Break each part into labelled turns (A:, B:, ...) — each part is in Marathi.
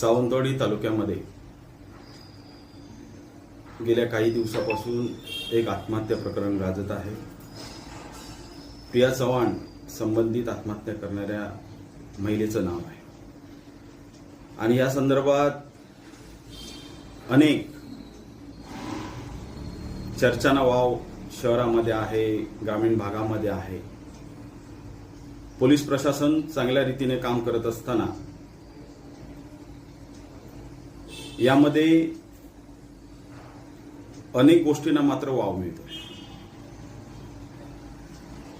A: सावंतवाडी तालुक्यामध्ये गेल्या काही दिवसापासून एक आत्महत्या प्रकरण गाजत आहे. प्रिया चव्हाण संबंधित आत्महत्या करणाऱ्या महिलेचं नाव आहे. आणि या संदर्भात अनेक चर्चांना वाव शहरामध्ये आहे ग्रामीण भागामध्ये आहे. पोलीस प्रशासन चांगल्या रीतीने काम करत असताना यामध्ये अनेक गोष्टींना मात्र वाव मिळतो.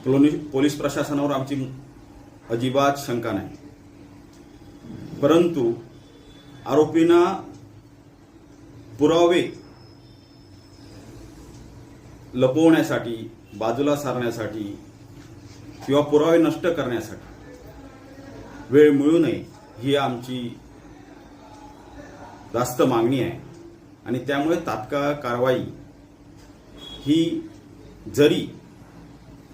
A: पोलीस- पोलीस प्रशासनावर आमची अजिबात शंका नाही. परंतु आरोपींना पुरावे लपवण्यासाठी बाजूला सारण्यासाठी किंवा पुरावे नष्ट करण्यासाठी वेळ मिळू नये ही आमची जास्त मागणी आहे. आणि त्यामुळे तात्काळ कारवाई ही जरी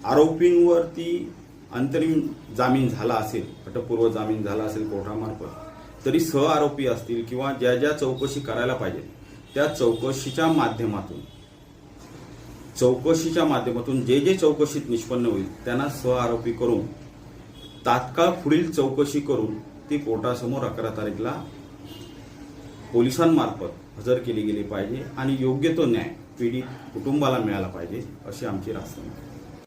A: आरोपींवरती अंतरिम जामीन झाला असेल अटकपूर्व जामीन झाला असेल कोर्टामार्फत तरी सह आरोपी असतील किंवा ज्या ज्या चौकशी करायला पाहिजे त्या चौकशीच्या माध्यमातून चौकशीच्या माध्यमातून जे जे चौकशीत निष्पन्न होईल त्यांना सह आरोपी करून तात्काळ पुढील चौकशी करून ती कोर्टासमोर अकरा तारीखला पोलिसांमार्फत हजर केली गेली पाहिजे आणि योग्य तो न्याय पीडित कुटुंबाला मिळाला पाहिजे अशी आमची रास्ता आहे.